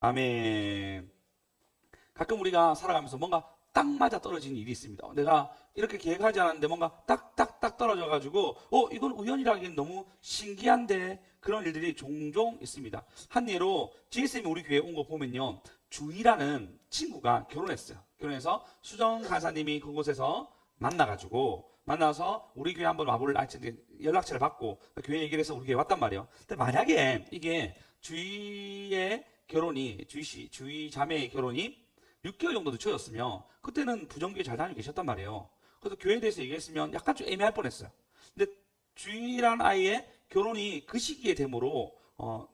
아멘. 가끔 우리가 살아가면서 뭔가 딱 맞아 떨어지는 일이 있습니다. 내가 이렇게 계획하지 않았는데 뭔가 딱딱딱 떨어져가지고, 어, 이건 우연이라기엔 너무 신기한데 그런 일들이 종종 있습니다. 한 예로 GSM이 우리 교회에 온 거 보면요. 주희라는 친구가 결혼했어요. 결혼해서 수정 간사님이 그곳에서 만나가지고 만나서 우리 교회 한번 했더니 연락처를 받고 교회 얘기를 해서 우리 교회 왔단 말이에요. 근데 만약에 이게 주희의 결혼이 씨, 주희 자매의 결혼이 6개월 정도 늦춰졌으면 그때는 부정교회 잘 다니고 계셨단 말이에요. 그래서 교회에 대해서 얘기했으면 약간 좀 애매할 뻔했어요. 근데 주희란 아이의 결혼이 그 시기에 되므로 어,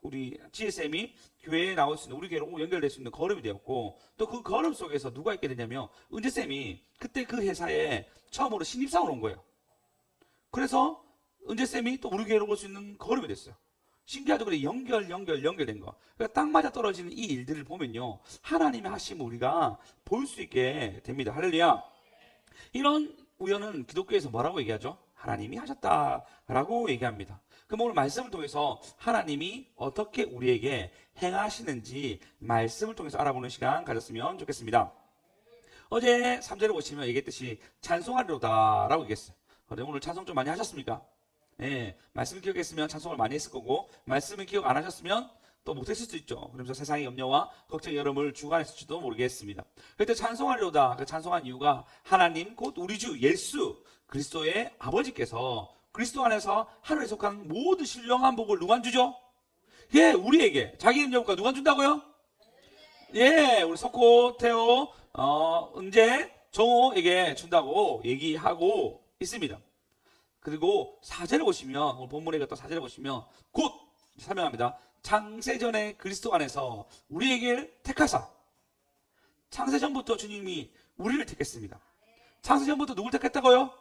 우리 GSM이 교회에 나올 수 있는 우리 교회로 연결될 수 있는 걸음이 되었고 또 그 걸음 속에서 누가 있게 되냐면 은재 쌤이 그때 그 회사에 처음으로 신입사원 온 거예요. 그래서 은재 쌤이 또 우리 교회로 올 수 있는 걸음이 됐어요. 신기하죠? 그래 연결, 연결, 연결된 거. 그러니까 딱 맞아 떨어지는 이 일들을 보면요. 하나님의 하심 우리가 볼 수 있게 됩니다. 할렐루야. 이런 우연은 기독교에서 뭐라고 얘기하죠? 하나님이 하셨다라고 얘기합니다. 그럼 오늘 말씀을 통해서 하나님이 어떻게 우리에게 행하시는지 말씀을 통해서 알아보는 시간 가졌으면 좋겠습니다. 어제 3절에 보시면 얘기했듯이 찬송하리로다라고 얘기했어요. 오늘 찬송 좀 많이 하셨습니까? 예, 말씀 기억했으면 찬송을 많이 했을 거고, 말씀을 기억 안 하셨으면 또 못했을 수도 있죠. 그러면서 세상의 염려와 걱정의 여름을 주관했을지도 모르겠습니다. 그때 찬송하리로다. 그 찬송한 이유가 하나님 곧 우리 주 예수 그리스도의 아버지께서 그리스도 안에서 하늘에 속한 모든 신령한 복을 누가 주죠? 예, 우리에게 자기 인정과 누가 준다고요? 예, 우리 석호, 태호, 어, 은재, 정호에게 준다고 얘기하고 있습니다. 그리고 사제를 보시면 오늘 본문에 갔던 사제를 보시면 곧 설명합니다. 창세전에 그리스도 안에서 우리에게 택하사 창세전부터 주님이 우리를 택했습니다. 창세전부터 누굴 택했다고요?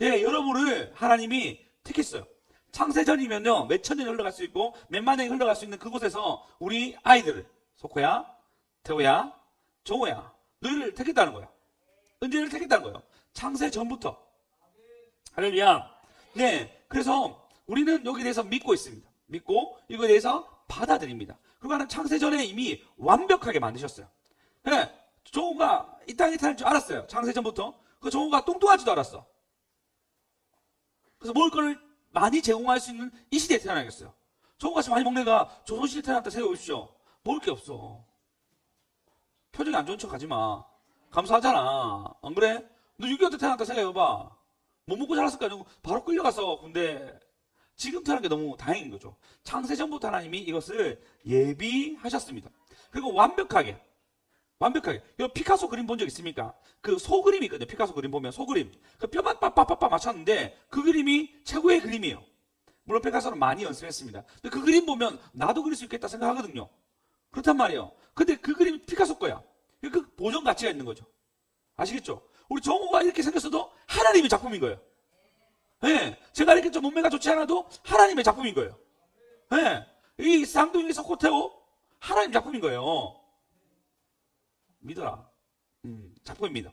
예, 여러분을 하나님이 택했어요. 창세전이면요, 몇천 년이 흘러갈 수 있고, 몇만 년이 흘러갈 수 있는 그곳에서 우리 아이들을, 소코야, 태호야, 정호야, 너희를 택했다는 거야. 은재를 택했다는 거예요. 창세전부터. 할렐루야. 네, 그래서 우리는 여기에 대해서 믿고 있습니다. 믿고, 이거에 대해서 받아들입니다. 그리고 하나님 창세전에 이미 완벽하게 만드셨어요. 네, 정호가 이 땅에 탈줄 알았어요. 창세전부터. 그 정호가 뚱뚱하지도 않았어. 그래서 먹을 거를 많이 제공할 수 있는 이 시대에 태어나겠어요. 저거같이 많이 먹는 애가 조선시대에 태어났다 생각해보십시오. 먹을 게 없어. 표정이 안 좋은 척 하지 마. 감사하잖아. 안 그래? 너 6.25때 태어났다 생각해봐. 못 먹고 자랐을 거 아니고 바로 끌려가서 군대 지금 태어난 게 너무 다행인 거죠. 창세전부터 하나님이 이것을 예비하셨습니다. 그리고 완벽하게 완벽하게. 이 피카소 그림 본 적 있습니까? 그 소그림이 있거든요. 피카소 그림 보면 소그림. 그 뼈만 빡빡빡빡 맞췄는데 그 그림이 최고의 그림이에요. 물론 피카소는 많이 연습했습니다. 근데 그 그림 보면 나도 그릴 수 있겠다 생각하거든요. 그렇단 말이에요. 근데 그 그림이 피카소 거야. 그 보존 가치가 있는 거죠. 아시겠죠? 우리 정우가 이렇게 생겼어도 하나님의 작품인 거예요. 예. 제가 이렇게 좀 몸매가 좋지 않아도 하나님의 작품인 거예요. 예. 이 쌍둥이 서코테오 하나님 작품인 거예요. 믿어라. 음, 작품입니다.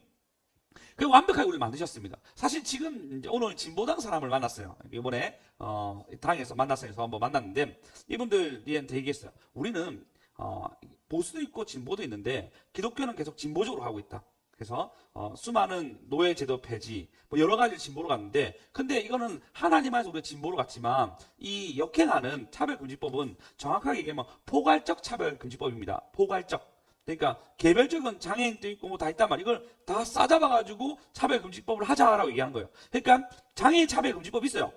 그 완벽하게 우리를 만드셨습니다. 사실 지금 오늘 진보당 사람을 만났어요. 이번에 어, 당에서 만나서 해서 한번 만났는데 이분들한테 얘기했어요. 우리는 어, 보수도 있고 진보도 있는데 기독교는 계속 진보적으로 하고 있다. 그래서 어, 수많은 노예 제도 폐지, 뭐 여러 가지 진보로 갔는데, 근데 이거는 하나님 안에서 우리가 진보로 갔지만 이 역행하는 차별금지법은 정확하게 얘기하면 포괄적 차별금지법입니다. 포괄적. 그러니까 개별적인 장애인도 있고 뭐 다 있단 말이야. 이걸 다 싸잡아가지고 차별금지법을 하자라고 얘기하는 거예요. 그러니까 장애인 차별금지법 있어요.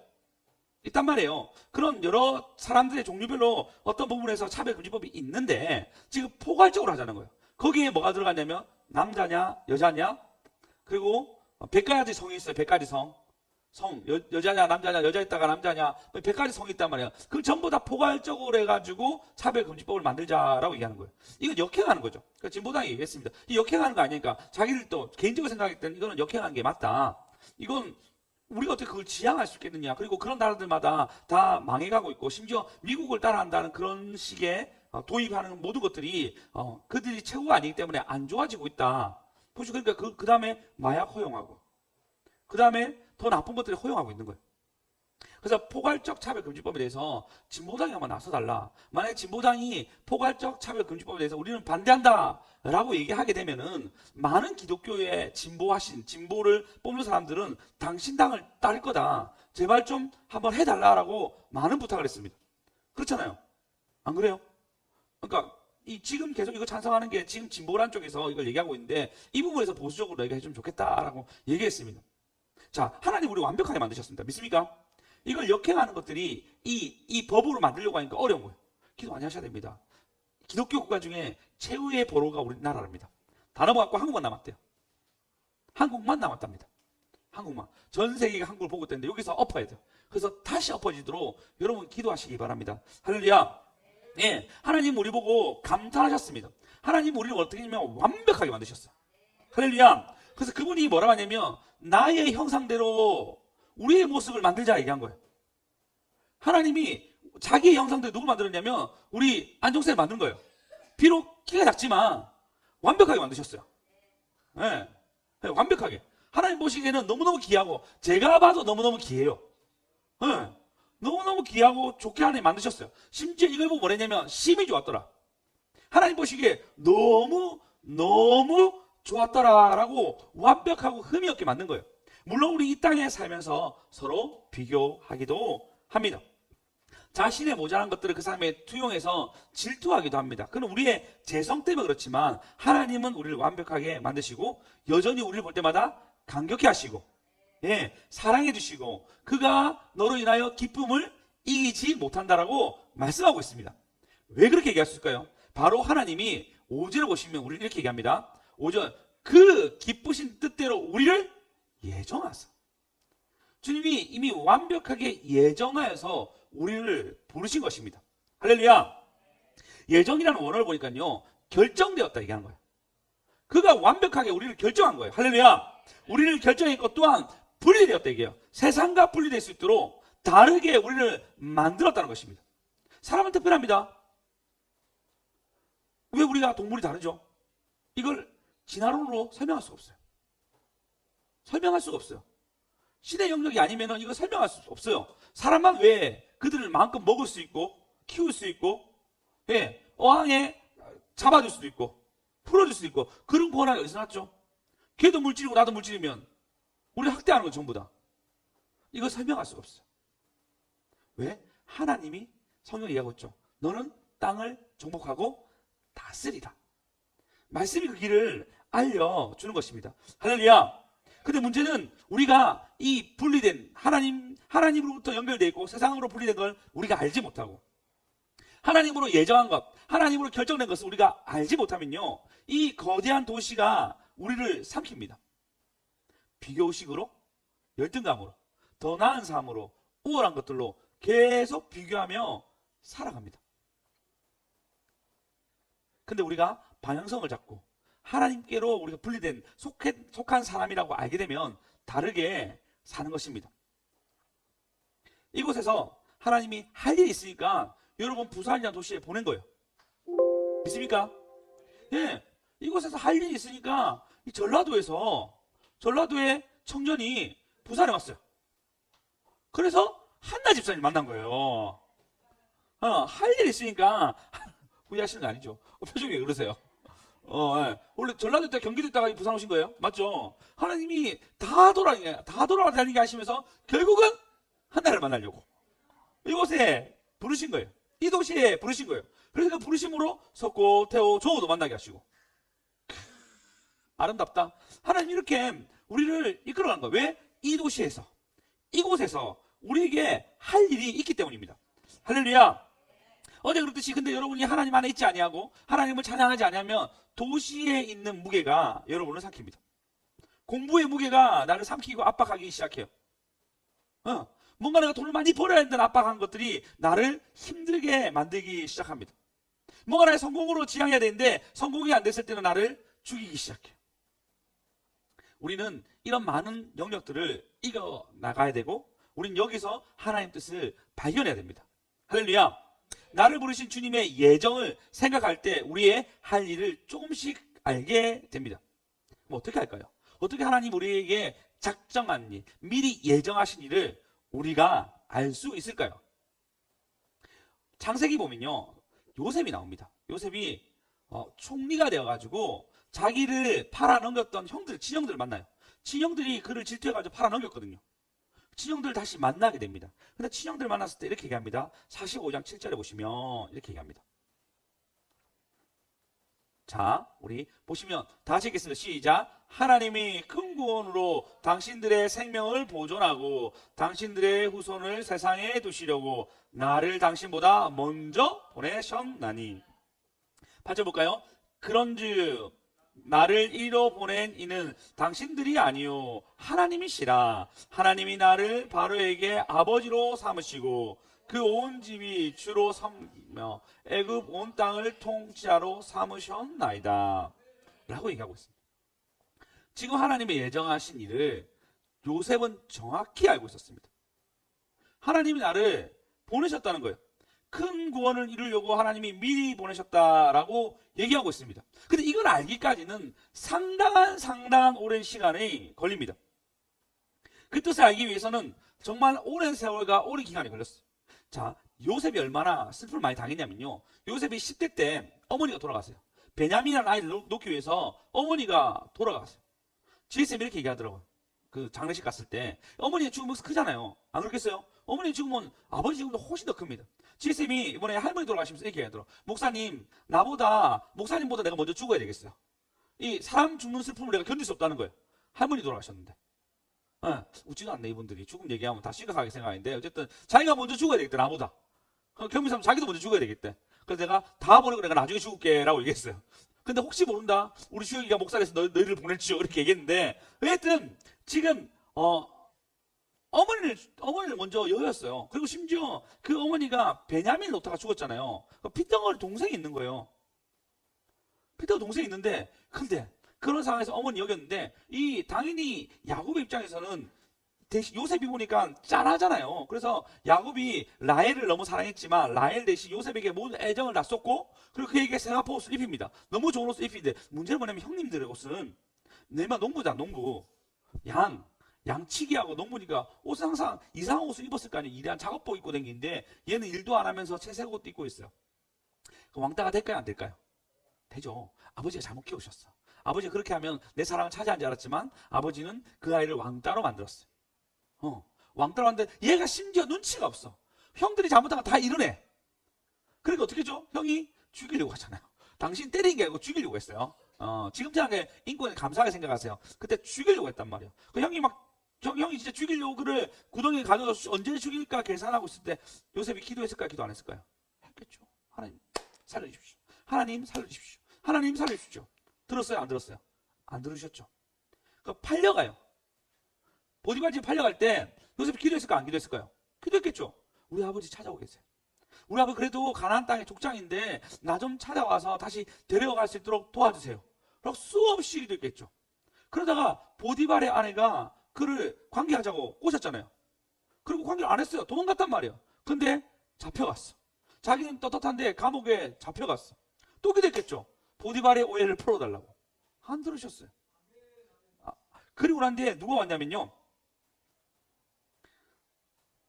있단 말이에요. 그런 여러 사람들의 종류별로 어떤 부분에서 차별금지법이 있는데 지금 포괄적으로 하자는 거예요. 거기에 뭐가 들어가냐면 남자냐 여자냐 그리고 100가지 성이 있어요. 100가지 성. 성 여, 여자냐 남자냐 여자 있다가 남자냐 100가지 성이 있단 말이야. 그 전부 다 포괄적으로 해가지고 차별금지법을 만들자라고 얘기하는 거예요. 이건 역행하는 거죠. 그러니까 진보당이 얘기했습니다. 이 역행하는 거 아니니까 자기들도 개인적으로 생각할 때는 이거는 역행하는 게 맞다. 이건 우리가 어떻게 그걸 지향할 수 있겠느냐. 그리고 그런 나라들마다 다 망해가고 있고 심지어 미국을 따라한다는 그런 식의 어, 도입하는 모든 것들이 어, 그들이 최고가 아니기 때문에 안 좋아지고 있다. 보시죠. 그러니까 그, 그 다음에 마약 허용하고 그 다음에 더 나쁜 것들을 허용하고 있는 거예요. 그래서 포괄적 차별금지법에 대해서 진보당이 한번 나서달라. 만약에 진보당이 포괄적 차별금지법에 대해서 우리는 반대한다 라고 얘기하게 되면은 많은 기독교에 진보하신 진보를 뽑는 사람들은 당신 당을 따를 거다. 제발 좀 한번 해달라라고 많은 부탁을 했습니다. 그렇잖아요. 안 그래요? 그러니까 이 지금 계속 이거 찬성하는 게 지금 진보란 쪽에서 이걸 얘기하고 있는데 이 부분에서 보수적으로 너희가 해주면 좋겠다라고 얘기했습니다. 자, 하나님 우리 완벽하게 만드셨습니다. 믿습니까? 이걸 역행하는 것들이 이, 이 법으로 만들려고 하니까 어려운 거예요. 기도 많이 하셔야 됩니다. 기독교 국가 중에 최후의 보로가 우리나라입니다. 단어 갖고 한국만 남았대요. 한국만 남았답니다. 한국만. 전 세계가 한국을 보고 있는데 여기서 엎어야 돼요. 그래서 다시 엎어지도록 여러분 기도하시기 바랍니다. 할렐루야. 예, 하나님 우리 보고 감탄하셨습니다. 하나님 우리를 어떻게 하냐면 완벽하게 만드셨어요. 할렐루야. 그래서 그분이 뭐라고 하냐면 나의 형상대로 우리의 모습을 만들자 얘기한 거예요. 하나님이 자기의 형상대로 누굴 만들었냐면 우리 안종세를 만든 거예요. 비록 키가 작지만 완벽하게 만드셨어요. 예, 예, 완벽하게. 하나님 보시기에는 너무너무 귀하고 제가 봐도 너무너무 귀해요. 예, 너무너무 귀하고 좋게 하나님 만드셨어요. 심지어 이걸 보고 뭐랬냐면 심이 좋았더라. 하나님 보시기에 너무 너무 좋았더라라고 완벽하고 흠이 없게 만든 거예요. 물론 우리 이 땅에 살면서 서로 비교하기도 합니다. 자신의 모자란 것들을 그 사람에 투영해서 질투하기도 합니다. 그는 우리의 재성 때문에 그렇지만 하나님은 우리를 완벽하게 만드시고 여전히 우리를 볼 때마다 감격해 하시고 예, 사랑해 주시고 그가 너로 인하여 기쁨을 이기지 못한다라고 말씀하고 있습니다. 왜 그렇게 얘기할 수 있을까요? 바로 하나님이 5절을 보시면 우리를 이렇게 얘기합니다. 5절 그 기쁘신 뜻대로 우리를 예정하사 주님이 이미 완벽하게 예정하여서 우리를 부르신 것입니다. 할렐루야. 예정이라는 원어를 보니까요. 결정되었다 얘기하는 거예요. 그가 완벽하게 우리를 결정한 거예요. 할렐루야. 우리를 결정했고 또한 분리되었다 얘기해요. 세상과 분리될 수 있도록 다르게 우리를 만들었다는 것입니다. 사람은 특별합니다. 왜 우리가 동물이 다르죠? 이걸 진화론으로 설명할 수가 없어요. 설명할 수가 없어요. 신의 영역이 아니면 이거 설명할 수 없어요. 사람만 왜 그들을 마음껏 먹을 수 있고 키울 수 있고 예, 어항에 잡아줄 수도 있고 풀어줄 수도 있고 그런 권한이 어디서 났죠? 걔도 물질이고 나도 물질이면 우리 학대하는 건 전부 다. 이거 설명할 수가 없어요. 왜? 하나님이 성경에 얘기하고 있죠. 너는 땅을 정복하고 다스리라. 말씀이 그 길을 알려주는 것입니다. 할렐루야. 근데 문제는 우리가 이 분리된 하나님, 하나님으로부터 연결되어 있고 세상으로 분리된 걸 우리가 알지 못하고 하나님으로 예정한 것, 하나님으로 결정된 것을 우리가 알지 못하면요. 이 거대한 도시가 우리를 삼킵니다. 비교의식으로, 열등감으로, 더 나은 삶으로, 우월한 것들로 계속 비교하며 살아갑니다. 근데 우리가 방향성을 잡고 하나님께로 우리가 분리된 속해, 속한 사람이라고 알게 되면 다르게 사는 것입니다. 이곳에서 하나님이 할 일이 있으니까 여러분 부산이라는 도시에 보낸 거예요. 믿습니까? 예. 이곳에서 할 일이 있으니까 이 전라도에서 전라도의 청년이 부산에 왔어요. 그래서 한나 집사님 만난 거예요. 어, 할 일이 있으니까 후회하시는 거 아니죠? 어, 표정이 왜 그러세요? 어, 예. 원래 전라도 때 경기도 있다가 부산 오신 거예요? 맞죠? 하나님이 다 돌아다니게, 다 돌아다니게 하시면서 결국은 하나를 만나려고 이곳에 부르신 거예요. 이 도시에 부르신 거예요. 그래서 그 부르심으로 석고, 태호, 조호도 만나게 하시고. 크, 아름답다. 하나님 이렇게 우리를 이끌어간 거예요. 왜? 이 도시에서, 이곳에서 우리에게 할 일이 있기 때문입니다. 할렐루야. 어제 그렇듯이 근데 여러분이 하나님 안에 있지 아니하고 하나님을 찬양하지 아니하면 도시에 있는 무게가 여러분을 삼킵니다. 공부의 무게가 나를 삼키고 압박하기 시작해요. 어, 뭔가 내가 돈을 많이 벌어야 된다는 압박한 것들이 나를 힘들게 만들기 시작합니다. 뭔가 나의 성공으로 지향해야 되는데 성공이 안 됐을 때는 나를 죽이기 시작해요. 우리는 이런 많은 영역들을 이겨 나가야 되고 우리는 여기서 하나님 뜻을 발견해야 됩니다. 할렐루야. 나를 부르신 주님의 예정을 생각할 때 우리의 할 일을 조금씩 알게 됩니다. 뭐 어떻게 할까요? 어떻게 하나님 우리에게 작정한 일, 미리 예정하신 일을 우리가 알 수 있을까요? 창세기 보면요. 요셉이 나옵니다. 요셉이 어, 총리가 되어가지고 자기를 팔아넘겼던 형들, 친형들을 만나요. 친형들이 그를 질투해가지고 팔아넘겼거든요. 친형들 다시 만나게 됩니다. 근데 친형들 만났을 때 이렇게 얘기합니다. 45장 7절에 보시면 이렇게 얘기합니다. 자, 우리 보시면 다 같이 읽겠습니다. 시작. 하나님이 큰 구원으로 당신들의 생명을 보존하고 당신들의 후손을 세상에 두시려고 나를 당신보다 먼저 보내셨나니. 8절 볼까요? 그런즉 나를 이로 보낸 이는 당신들이 아니요 하나님이시라. 하나님이 나를 바로에게 아버지로 삼으시고 그 온 집이 주로 삼며 애굽 온 땅을 통치자로 삼으셨나이다. 라고 얘기하고 있습니다. 지금 하나님의 예정하신 일을 요셉은 정확히 알고 있었습니다. 하나님이 나를 보내셨다는 거예요 큰 구원을 이루려고 하나님이 미리 보내셨다라고 얘기하고 있습니다. 근데 이걸 알기까지는 상당한 상당한 오랜 시간이 걸립니다. 그 뜻을 알기 위해서는 정말 오랜 세월과 오랜 기간이 걸렸어요. 자, 요셉이 얼마나 슬픔을 많이 당했냐면요. 요셉이 10대 때 어머니가 돌아가세요. 베냐민이라는 아이를 놓- 놓기 위해서 어머니가 돌아갔어요. 지혜쌤이 이렇게 얘기하더라고요. 그 장례식 갔을 때 어머니의 죽음은 크잖아요. 안 그렇겠어요? 어머니 죽음은 아버지 죽음보다 훨씬 더 큽니다. 지혜쌤이 이번에 할머니 돌아가시면서 이렇게 얘기하더라고요. 목사님, 나보다, 목사님보다 내가 먼저 죽어야 되겠어요. 이 사람 죽는 슬픔을 내가 견딜 수 없다는 거예요. 할머니 돌아가셨는데. 예, 웃지도 않네, 이분들이. 죽음 얘기하면 다 심각하게 생각하는데, 어쨌든 자기가 먼저 죽어야 되겠다, 나보다. 어, 경미삼 자기도 먼저 죽어야 되겠대. 그래서 내가 다 버리고 내가 나중에 죽을게, 라고 얘기했어요. 근데 혹시 모른다. 우리 주혁이가 목살에서 너, 너희를 보낼지요. 이렇게 얘기했는데, 하여튼, 지금, 어, 어머니를, 어머니를 먼저 여였어요. 그리고 심지어 그 어머니가 베냐민 놓다가 죽었잖아요. 그 피덩어리 동생이 있는 거예요. 피터 동생이 있는데, 근데 그런 상황에서 어머니 여겼는데, 이 당연히 야곱의 입장에서는 대신 요셉이 보니까 짠하잖아요. 그래서 야곱이 라헬을 너무 사랑했지만 라헬 대신 요셉에게 모든 애정을 다 쏟고 그리고 그에게 생화포 옷을 입힙니다. 너무 좋은 옷을 입히는데 문제는 뭐냐면 형님들의 옷은 내만 농부다 농부 양 양치기하고 농부니까 옷은 항상 이상한 옷을 입었을 거 아니에요. 일한 작업복 입고 다니는데 얘는 일도 안 하면서 채색 옷도 입고 있어요. 그 왕따가 될까요 안 될까요? 되죠. 아버지가 잘못 키우셨어. 아버지가 그렇게 하면 내 사랑을 차지한 줄 알았지만 아버지는 그 아이를 왕따로 만들었어요. 어, 왕따로 만드는데 얘가 심지어 눈치가 없어. 형들이 잘못한 거다 이러네. 그러니까 어떻게 죠 형이 죽이려고 하잖아요. 당신 때린 게 아니고 죽이려고 했어요. 어, 지금 생각에 인권에 감사하게 생각하세요. 그때 죽이려고 했단 말이에요. 그 형이 막, 형, 형이 진짜 죽이려고 그를 구덩이에 가둬서 언제 죽일까 계산하고 있을 때 요셉이 기도했을까요? 기도 안 했을까요? 했겠죠. 하나님, 살려주십시오. 하나님, 살려주십시오. 하나님, 살려주십시오. 들었어요? 안 들었어요? 안 들으셨죠? 그 팔려가요. 보디발 집 팔려갈 때 요셉이 기도했을까 안 기도했을까요? 기도했겠죠. 우리 아버지 찾아오 계세요. 우리 아버지 그래도 가나안 땅의 족장인데 나 좀 찾아와서 다시 데려갈 수 있도록 도와주세요. 라고 수없이 기도했겠죠. 그러다가 보디발의 아내가 그를 관계하자고 꼬셨잖아요. 그리고 관계를 안 했어요. 도망갔단 말이에요. 근데 잡혀갔어. 자기는 떳떳한데 감옥에 잡혀갔어. 또 기도했겠죠. 보디발의 오해를 풀어달라고. 안 들으셨어요. 아, 그리고 난 뒤에 누가 왔냐면요.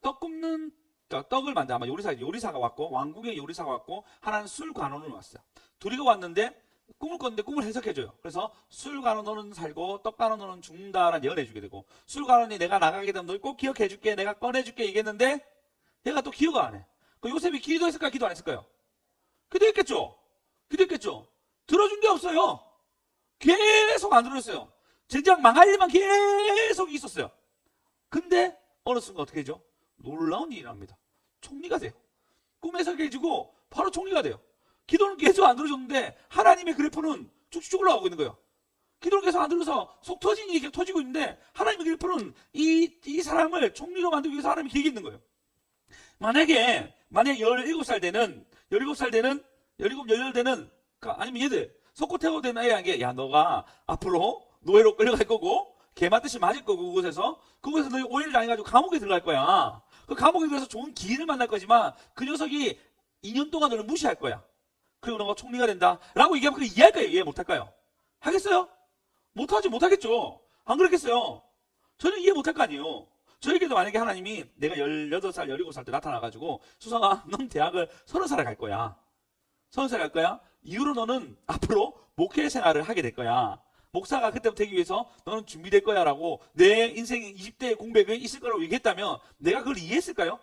떡 굽는 저 떡을 만든 아마 요리사 요리사가 왔고 왕국의 요리사가 왔고 하나는 술 관원을 왔어요. 둘이가 왔는데 꿈을 꿨는데 꿈을 해석해줘요. 그래서 술 관원은 살고 떡 관원은 죽는다라는 예언 해주게 되고 술 관원이 내가 나가게 되면 널꼭 기억해줄게 내가 꺼내줄게 얘기했는데 얘가 또 기억 안 해. 그 요셉이 기도했을까 기도 안 했을까요? 기도했겠죠. 기도했겠죠. 들어준 게 없어요. 계속 안 들었어요. 젠장 망할 일만 계속 있었어요. 근데 어느 순간 어떻게 되죠? 놀라운 일이 납니다. 총리가 돼요. 꿈에서 깨지고 바로 총리가 돼요. 기도는 계속 안 들어줬는데 하나님의 그래프는 쭉쭉 올라가고 있는 거예요. 기도를 계속 안 들어서 속 터진 일이 계속 터지고 있는데 하나님의 그래프는 이, 이 사람을 총리로 만들기 위해서 하나님이 계획이 있는 거예요. 만약에 만약에 17살 되는 17살 되는 17, 18 되는 그 아니면 얘들 속고태고 된 아이에게 야 너가 앞으로 노예로 끌려갈 거고 개 맞듯이 맞을 거고 그곳에서 그곳에서 너희 오해를 당해가지고 감옥에 들어갈 거야. 그 감옥에 들어서 좋은 기인을 만날 거지만 그 녀석이 2년 동안 너를 무시할 거야. 그리고 너가 총리가 된다. 라고 얘기하면 그 이해할까요? 이해 못할까요? 하겠어요? 못하지 못하겠죠. 안 그렇겠어요? 저는 이해 못할 거 아니에요. 저에게도 만약에 하나님이 내가 18살, 17살 때 나타나가지고 수성아, 넌 대학을 30살에 갈 거야. 30살에 갈 거야. 이후로 너는 앞으로 목회 생활을 하게 될 거야. 목사가 그때부터 되기 위해서 너는 준비될 거야 라고 내 인생 20대 공백에 있을 거라고 얘기했다면 내가 그걸 이해했을까요?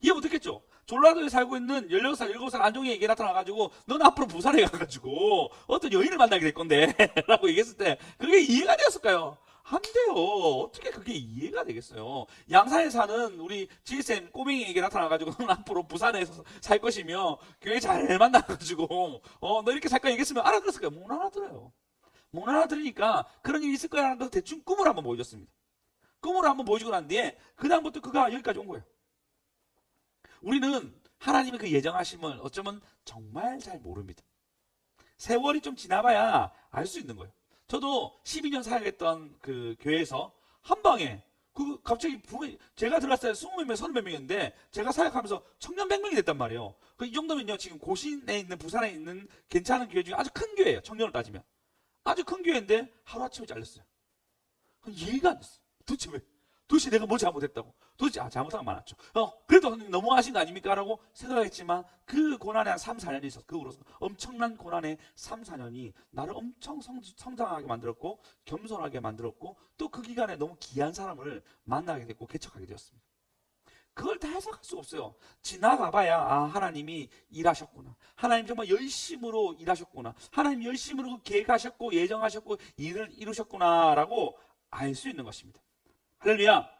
이해 못했겠죠? 전라도에 살고 있는 16살, 17살 안종이에게 나타나가지고 넌 앞으로 부산에 가가지고 어떤 여인을 만나게 될 건데 라고 얘기했을 때 그게 이해가 되었을까요? 안 돼요. 어떻게 그게 이해가 되겠어요? 양산에 사는 우리 지쌤 꼬맹이에게 나타나가지고 넌 앞으로 부산에서 살 것이며 교회 잘 만나가지고 어 너 이렇게 살 거야 얘기했으면 알아들었을까요? 못 알아들어요. 못 알아들으니까 그런 일이 있을 거야라는 것을 대충 꿈을 한번 보여줬습니다. 꿈을 한번 보여주고 난 뒤에 그 다음부터 그가 여기까지 온 거예요. 우리는 하나님의 그 예정하심을 어쩌면 정말 잘 모릅니다. 세월이 좀 지나봐야 알 수 있는 거예요. 저도 12년 사역했던 그 교회에서 한 방에 그 갑자기 부흥이- 제가 들어갔을 때 20몇 명, 30몇 명인데 제가 사역하면서 청년 100명이 됐단 말이에요. 그 이 정도면요. 지금 고신에 있는 부산에 있는 괜찮은 교회 중에 아주 큰 교회예요. 청년을 따지면. 아주 큰 교회인데 하루아침에 잘렸어요. 그 이해가 안 됐어요. 도대체 왜? 도대체 내가 뭘 잘못했다고? 도대체 아 잘못한 거 많았죠. 어 그래도 하나님 너무하신 거 아닙니까?라고 생각했지만 그 고난에 한 3, 4년이 있었어. 그 후로서 엄청난 고난의 3, 4년이 나를 엄청 성, 성장하게 만들었고 겸손하게 만들었고 또 그 기간에 너무 귀한 사람을 만나게 됐고 개척하게 되었습니다. 그걸 다 해석할 수 없어요. 지나가 봐야 아 하나님이 일하셨구나. 하나님 정말 열심으로 일하셨구나. 하나님 열심으로 계획하셨고 예정하셨고 일을 이루셨구나라고 알 수 있는 것입니다. 할렐루야.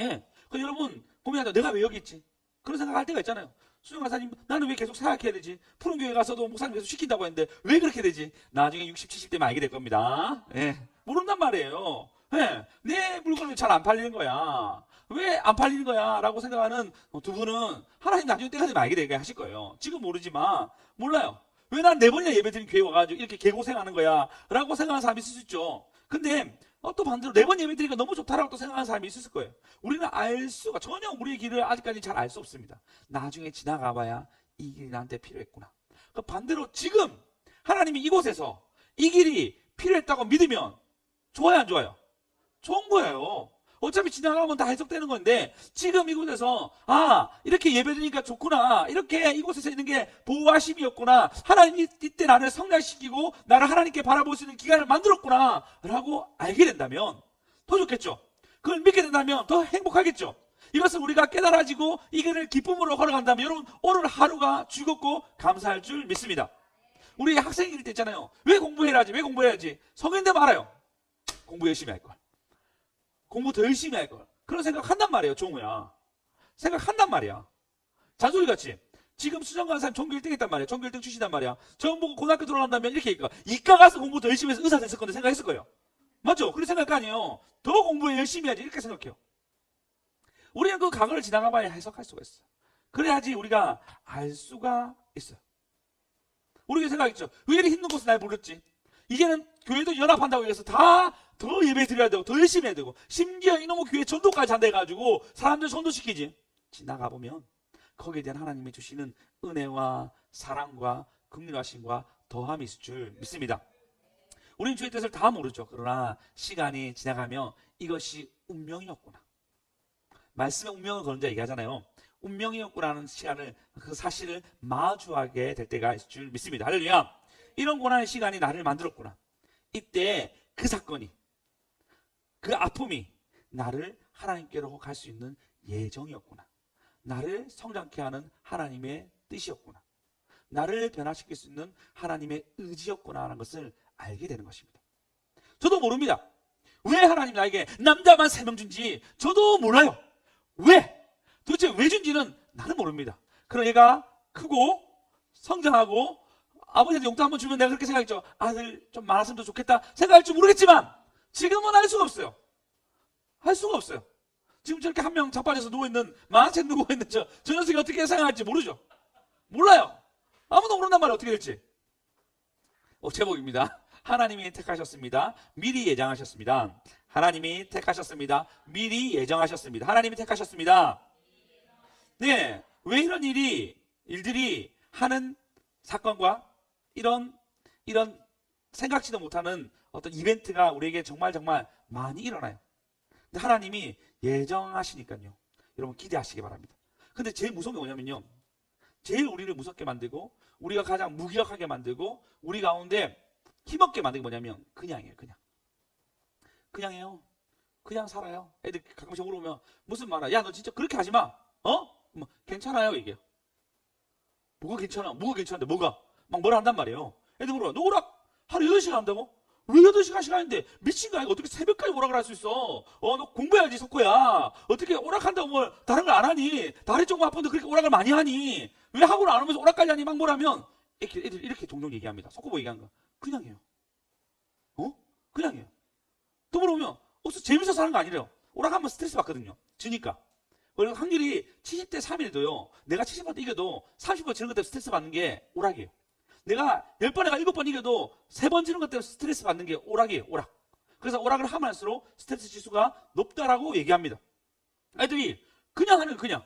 예. 그 여러분 고민하다 내가 왜 여기 있지? 그런 생각할 때가 있잖아요. 수영 가사님 나는 왜 계속 사역해야 되지? 푸른 교회 가서도 목사님 계속 시킨다고 했는데 왜 그렇게 되지? 나중에 60, 70대면 알게 될 겁니다. 예. 모른단 말이에요. 예. 내 물건이 잘안 팔리는 거야. 왜 안 팔리는 거야? 라고 생각하는 두 분은 하나님 나중에 되면 알게 되게 하실 거예요. 지금 모르지만 몰라요. 왜 난 네 번이나 예배 드린 교회 와가지고 이렇게 개고생하는 거야? 라고 생각하는 사람이 있을 수 있죠. 근데 어, 또 반대로 네 번 예배 드리니까 너무 좋다라고 또 생각하는 사람이 있을 거예요. 우리는 알 수가 전혀 우리의 길을 아직까지 잘 알 수 없습니다. 나중에 지나가 봐야 이 길이 나한테 필요했구나. 그 반대로 지금 하나님이 이곳에서 이 길이 필요했다고 믿으면 좋아요 안 좋아요? 좋은 거예요. 어차피 지나가면 다 해석되는 건데 지금 이곳에서 아 이렇게 예배드리니까 좋구나. 이렇게 이곳에서 있는 게 보호하심이었구나. 하나님이 이때 나를 성장시키고 나를 하나님께 바라볼 수 있는 기간을 만들었구나. 라고 알게 된다면 더 좋겠죠. 그걸 믿게 된다면 더 행복하겠죠. 이것을 우리가 깨달아지고 이 길을 기쁨으로 걸어간다면 여러분 오늘 하루가 즐겁고 감사할 줄 믿습니다. 우리 학생일 때 있잖아요. 왜 공부해야지? 왜 공부해야지? 성인데 말아요. 공부 열심히 할걸 공부 더 열심히 할 걸. 그런 생각 한단 말이에요, 종우야. 생각한단 말이야. 잔소리 같이. 지금 수정 사람 전교 1등 했단 말이야. 전교 1등 출신단 말이야. 저형 보고 고등학교 들어간다면 이렇게 얘기가. 이과 가서 공부 더 열심히 해서 의사 됐을 건데 생각했을 거예요. 맞죠? 그런 생각 아니에요. 더 공부 열심히 해야지. 이렇게 생각해요. 우리는 그 과거를 지나가 봐야 해석할 수가 있어요. 그래야지 우리가 알 수가 있어요. 우리가 생각했죠. 왜 이렇게 힘든 곳을 날 모르지? 이제는 교회도 연합한다고 해서 다 더 예배 드려야 되고 더 열심히 해야 되고 심지어 이놈의 교회 전도까지 한다 해가지고 사람들 전도시키지 지나가 보면 거기에 대한 하나님이 주시는 은혜와 사랑과 긍휼하심과 더함이 있을 줄 믿습니다. 우리는 주의 뜻을 다 모르죠. 그러나 시간이 지나가며 이것이 운명이었구나. 말씀의 운명을 거는 자 얘기하잖아요. 운명이었구나는 시간을 그 사실을 마주하게 될 때가 있을 줄 믿습니다. 할렐루야. 이런 고난의 시간이 나를 만들었구나. 이때 그 사건이 그 아픔이 나를 하나님께로 갈 수 있는 예정이었구나. 나를 성장케 하는 하나님의 뜻이었구나. 나를 변화시킬 수 있는 하나님의 의지였구나라는 것을 알게 되는 것입니다. 저도 모릅니다. 왜 하나님 나에게 남자만 세 명 준지 저도 몰라요. 왜? 도대체 왜 준지는 나는 모릅니다. 그러나 얘가 크고 성장하고 아버지한테 용돈 한 번 주면 내가 그렇게 생각했죠. 아들 좀 많았으면 더 좋겠다 생각할 줄 모르겠지만 지금은 알 수가 없어요. 할 수가 없어요. 지금 저렇게 한 명 자빠져서 누워있는 만화책 누워있는 저, 저 녀석이 어떻게 생각할지 모르죠. 몰라요. 아무도 모른단 말이에요. 어떻게 될지. 어, 제목입니다. 하나님이 택하셨습니다. 미리 예정하셨습니다. 하나님이 택하셨습니다. 미리 예정하셨습니다. 하나님이 택하셨습니다. 네. 왜 이런 일이, 일들이 하는 사건과 이런, 이런 생각지도 못하는 어떤 이벤트가 우리에게 정말 정말 많이 일어나요. 근데 하나님이 예정하시니까요. 여러분 기대하시기 바랍니다. 근데 제일 무서운 게 뭐냐면요. 제일 우리를 무섭게 만들고 우리가 가장 무기력하게 만들고 우리 가운데 힘없게 만든 게 뭐냐면 그냥이에요. 그냥. 그냥해요. 그냥 살아요. 애들 가끔씩 물어보면 무슨 말이야? 야 너 진짜 그렇게 하지 마. 어? 뭐, 괜찮아요 이게. 뭐가 괜찮아? 뭐가 괜찮은데 뭐가? 막 뭐라 한단 말이에요. 애들 물어봐. 너 오락 하루 8시간 한다고? 왜 8시간 시간인데 미친 거 아니야? 어떻게 새벽까지 오락을 할 수 있어? 어, 너 공부해야지, 석호야. 어떻게 오락한다고 뭘 다른 걸 안 하니? 다리 조금 아픈데 그렇게 오락을 많이 하니? 왜 학원 안 오면서 오락까지 하니? 막 뭐라면 애들, 이렇게 종종 얘기합니다. 석호보 얘기한 거. 그냥 해요. 어? 그냥 해요. 또 물어보면 혹시 재밌어서 하는 거 아니래요. 오락하면 스트레스 받거든요. 지니까. 그리고 확률이 70대 3일도요. 내가 70번 이겨도 30번 지는 것 때문에 스트레스 받는 게 오락이에요. 내가 10번에가 7번 이겨도 3번 지는 것 때문에 스트레스 받는 게 오락이에요. 오락. 그래서 오락을 하면 할수록 스트레스 지수가 높다라고 얘기합니다. 애들이 그냥 하는 거 그냥.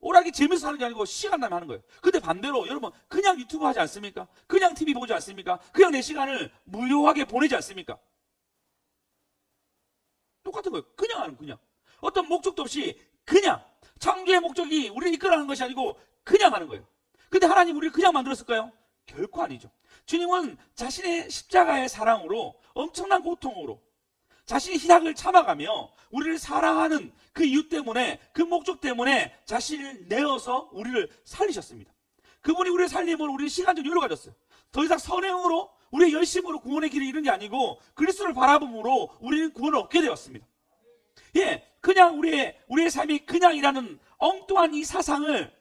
오락이 재밌어서 하는 게 아니고 시간 나면 하는 거예요. 근데 반대로 여러분 그냥 유튜브 하지 않습니까? 그냥 TV 보지 않습니까? 그냥 내 시간을 무료하게 보내지 않습니까? 똑같은 거예요. 그냥 하는 그냥. 어떤 목적도 없이 그냥 창조의 목적이 우리를 이끌어가는 것이 아니고 그냥 하는 거예요. 근데 하나님 우리를 그냥 만들었을까요? 결코 아니죠. 주님은 자신의 십자가의 사랑으로 엄청난 고통으로 자신의 희락을 참아가며 우리를 사랑하는 그 이유 때문에 그 목적 때문에 자신을 내어서 우리를 살리셨습니다. 그분이 우리를 살림으로 우리는 시간적 여유를 가졌어요. 더 이상 선행으로 우리의 열심으로 구원의 길을 잃은 게 아니고 그리스도를 바라봄으로 우리는 구원을 얻게 되었습니다. 예, 그냥 우리의 우리의 삶이 그냥이라는 엉뚱한 이 사상을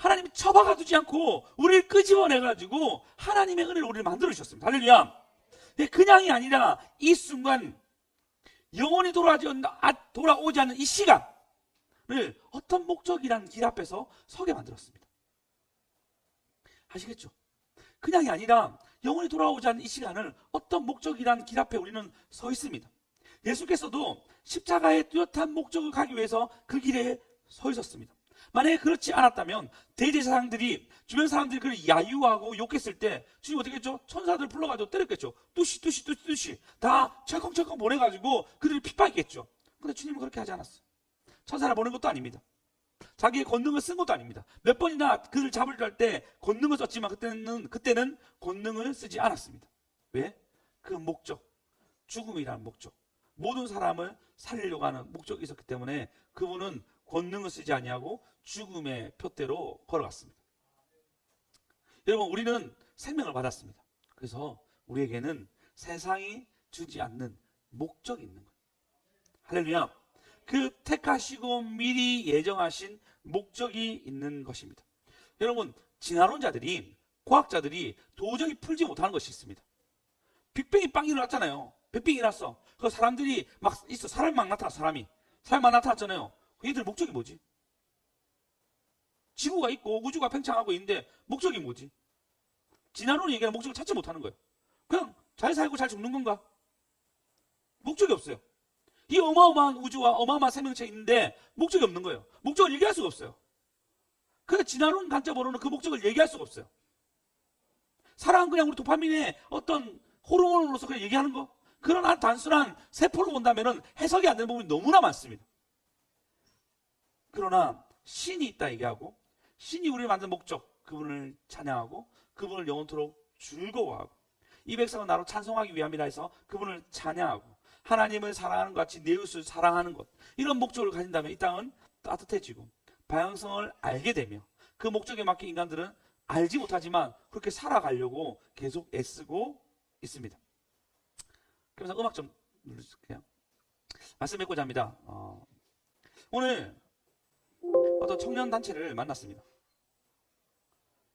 하나님이 처박아 두지 않고 우리를 끄집어내 가지고 하나님의 은혜로 우리를 만들어 주셨습니다. 할렐루야. 예, 그냥이 아니라 이 순간 영원히 돌아오지 아, 돌아오지 않는 이 시간을 어떤 목적이라는 길 앞에서 서게 만들었습니다. 아시겠죠? 그냥이 아니라 영원히 돌아오지 않는 이 시간을 어떤 목적이라는 길 앞에 우리는 서 있습니다. 예수께서도 십자가의 뚜렷한 목적을 가기 위해서 그 길에 서 있었습니다. 만약에 그렇지 않았다면 대제사장들이 주변 사람들이 그를 야유하고 욕했을 때 주님 어떻게 했죠? 천사들 불러가지고 때렸겠죠. 뚜시 뚜시 뚜시 뚜시 다 철컹철컹 보내가지고 그들을 핍박했겠죠. 근데 주님은 그렇게 하지 않았어요. 천사를 보낸 것도 아닙니다. 자기의 권능을 쓴 것도 아닙니다. 몇 번이나 그를 잡으려 할 때 권능을 썼지만 그때는 그때는 권능을 쓰지 않았습니다. 왜? 그 목적, 죽음이라는 목적, 모든 사람을 살리려고 하는 목적이 있었기 때문에 그분은 권능을 쓰지 아니하고 죽음의 표대로 걸어갔습니다. 여러분 우리는 생명을 받았습니다. 그래서 우리에게는 세상이 주지 않는 목적이 있는 거예요. 할렐루야. 그 택하시고 미리 예정하신 목적이 있는 것입니다. 여러분 진화론자들이 과학자들이 도저히 풀지 못하는 것이 있습니다. 빅뱅이 빵 일어났잖아요. 빅뱅이 일어났어. 그 사람들이 막 있어. 사람이 막 나타나 사람이. 사람이 막 나타났잖아요. 그 얘들 목적이 뭐지? 지구가 있고 우주가 팽창하고 있는데 목적이 뭐지? 진화론이 얘기하는 목적을 찾지 못하는 거예요. 그냥 잘 살고 잘 죽는 건가? 목적이 없어요. 이 어마어마한 우주와 어마어마한 생명체 있는데 목적이 없는 거예요. 목적을 얘기할 수가 없어요. 그래서 진화론 관점으로는 그 목적을 얘기할 수가 없어요. 사랑은 그냥 우리 도파민의 어떤 호르몬으로서 그냥 얘기하는 거. 그러나 단순한 세포로 본다면 해석이 안 되는 부분이 너무나 많습니다. 그러나 신이 있다 얘기하고 신이 우리를 만든 목적 그분을 찬양하고 그분을 영원토록 즐거워하고 이 백성은 나로 찬송하기 위함이라 해서 그분을 찬양하고 하나님을 사랑하는 것 같이 내 이웃을 사랑하는 것 이런 목적을 가진다면 이 땅은 따뜻해지고 방향성을 알게 되며 그 목적에 맞게 인간들은 알지 못하지만 그렇게 살아가려고 계속 애쓰고 있습니다. 그래서 음악 좀 눌러주세요. 말씀 맺고자 합니다. 어, 오늘 어떤 청년 단체를 만났습니다.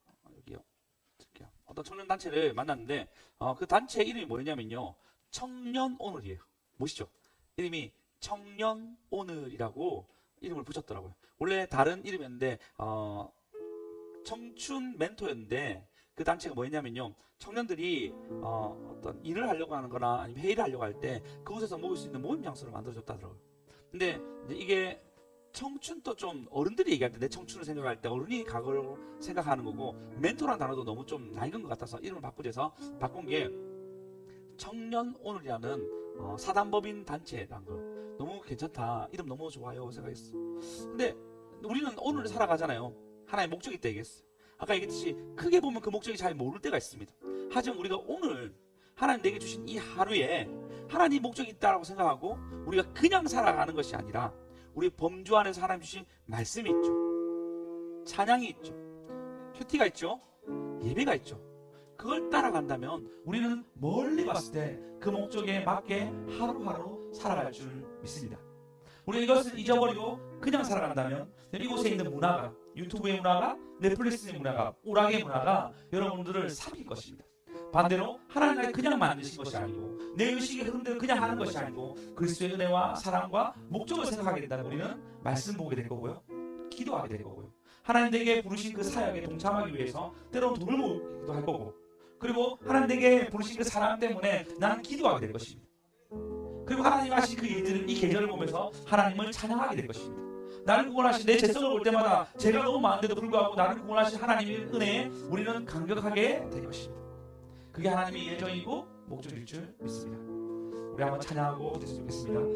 어, 여기요. 어떤 청년 단체를 만났는데 어, 그 단체 이름이 뭐였냐면요. 청년 오늘이에요. 보시죠. 이름이 청년 오늘이라고 이름을 붙였더라고요. 원래 다른 이름이었는데 어, 청춘 멘토였는데 그 단체가 뭐였냐면요. 청년들이 어, 떤 일을 하려고 하는 거나 아니면 회의를 하려고 할 때 그곳에서 모일 수 있는 모임 장소를 만들어줬다더라고요. 근데 이게 청춘도 좀 어른들이 얘기할 때 내 청춘을 생각할 때 어른이 과거로 생각하는 거고 멘토라는 단어도 너무 좀 낡은 것 같아서 이름을 바꾸자서 바꾼 게 청년 오늘이라는 어, 사단법인 단체라는 거 너무 괜찮다. 이름 너무 좋아요. 생각했어. 근데 우리는 오늘 살아가잖아요. 하나의 목적이 있다 얘기했어요. 아까 얘기했듯이 크게 보면 그 목적이 잘 모를 때가 있습니다. 하지만 우리가 오늘 하나님 내게 주신 이 하루에 하나님 목적이 있다라고 생각하고 우리가 그냥 살아가는 것이 아니라 우리 범주 안에서 하나님 주신 말씀이 있죠. 찬양이 있죠. 큐티가 있죠. 예배가 있죠. 그걸 따라간다면 우리는 멀리 봤을 때 그 목적에 맞게 하루하루 살아갈 줄 믿습니다. 우리 이것을 잊어버리고 그냥 살아간다면 이곳에 있는 문화가 유튜브의 문화가 넷플릭스의 문화가 오락의 문화가 여러분들을 삼킬 것입니다. 반대로 하나님이 그냥 만드신 것이 아니고 내 의식의 흐름대로 그냥 하는 것이 아니고 그리스도의 은혜와 사랑과 목적을 생각하게 된다면 우리는 말씀 보게 될 거고요. 기도하게 될 거고요. 하나님 내게 부르신 그 사역에 동참하기 위해서 때로는 돈을 모으기도 할 거고 그리고 하나님 내게 부르신 그 사랑 때문에 나는 기도하게 될 것입니다. 그리고 하나님 하신 그 일들을 이 계절을 보면서 하나님을 찬양하게 될 것입니다. 나를 구원하신 내 죄성을 볼 때마다 죄가 너무 많은데도 불구하고 나를 구원하신 하나님의 은혜에 우리는 감격하게 될 것입니다. 그게 하나님의 예정이고 목적일 줄 믿습니다. 우리 한번 찬양하고 됐으면 좋겠습니다.